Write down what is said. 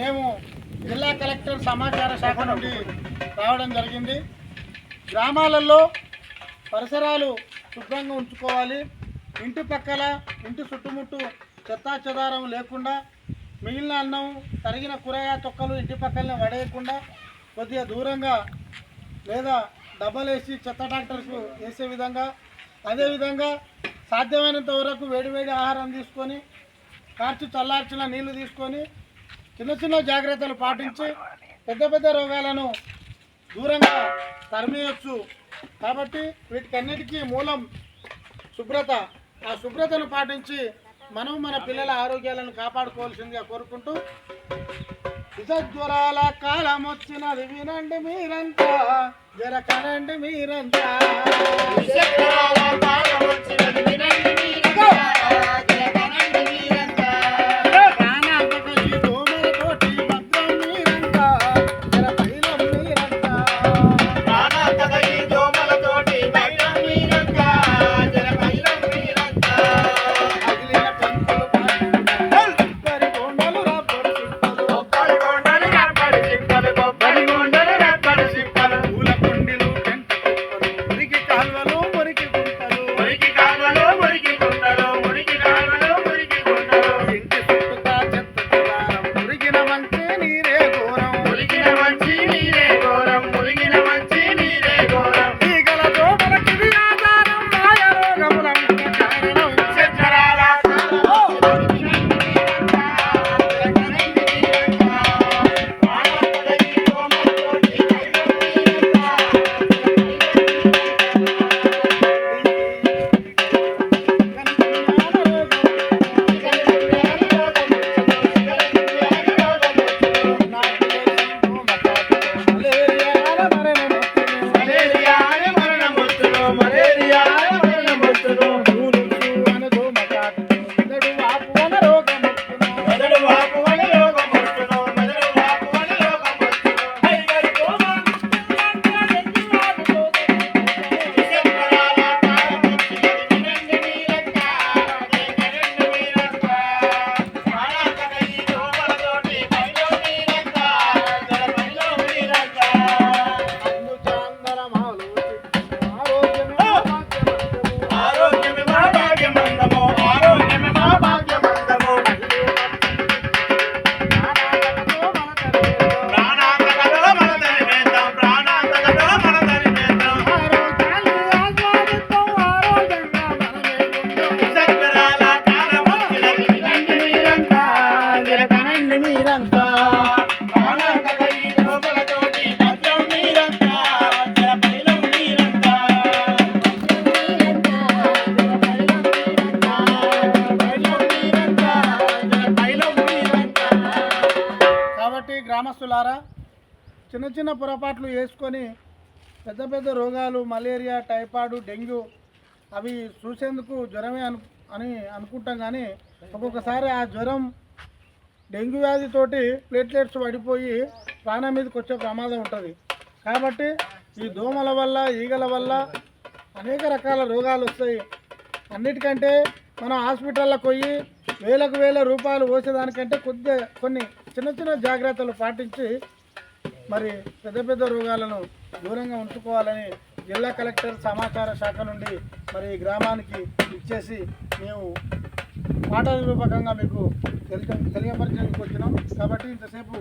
మేము జిల్లా కలెక్టర్ సమాచార శాఖ నుండి రావడం జరిగింది. గ్రామాలలో పరిసరాలు శుభ్రంగా ఉంచుకోవాలి. ఇంటి పక్కల ఇంటి చుట్టుముట్టు చెత్తా చెదారం లేకుండా మిగిలిన అన్నం తరిగిన కూరగాయ తొక్కలు ఇంటి పక్కనే పడేయకుండా కొద్దిగా దూరంగా లేదా డబ్బలేసి చెత్త ట్రాక్టర్స్ వేసే విధంగా అదేవిధంగా సాధ్యమైనంత వరకు వేడివేడి ఆహారం తీసుకొని కార్చి చల్లార్చిన నీళ్ళు తీసుకొని చిన్న చిన్న జాగ్రత్తలు పాటించి పెద్ద పెద్ద రోగాలను దూరంగా తరిమేయచ్చు. కాబట్టి వీటికన్నిటికీ మూలం శుభ్రత. ఆ శుభ్రతను పాటించి మనం మన పిల్లల ఆరోగ్యాలను కాపాడుకోవాల్సిందిగా కోరుకుంటూ జ్వరాల కాలం వచ్చినది వినండి మీరంతా జర కనండి మీరంతా. ద్వారా చిన్న చిన్న పొరపాట్లు వేసుకొని పెద్ద పెద్ద రోగాలు మలేరియా టైఫాయిడ్ డెంగ్యూ అవి చూసేందుకు జ్వరమే అను అని అనుకుంటాం కానీ ఒక్కొక్కసారి ఆ జ్వరం డెంగ్యూ వ్యాధితోటి ప్లేట్లెట్స్ పడిపోయి ప్రాణం మీదకి వచ్చే ప్రమాదం ఉంటుంది. కాబట్టి ఈ దోమల వల్ల ఈగల వల్ల అనేక రకాల రోగాలు వస్తాయి. అన్నిటికంటే మనం హాస్పిటల్లోకి పోయి వేలకు వేల రూపాయలు పోసేదానికంటే కొద్ది కొన్ని చిన్న చిన్న జాగ్రత్తలు పాటించి మరి పెద్ద పెద్ద రోగాలను దూరంగా ఉంచుకోవాలని జిల్లా కలెక్టర్ సమాచార శాఖ నుండి మరి గ్రామానికి ఇచ్చేసి మేము పాఠ రూపకంగా మీకు తెలియ తెలియపరచడానికి వచ్చినాం. కాబట్టి ఇంతసేపు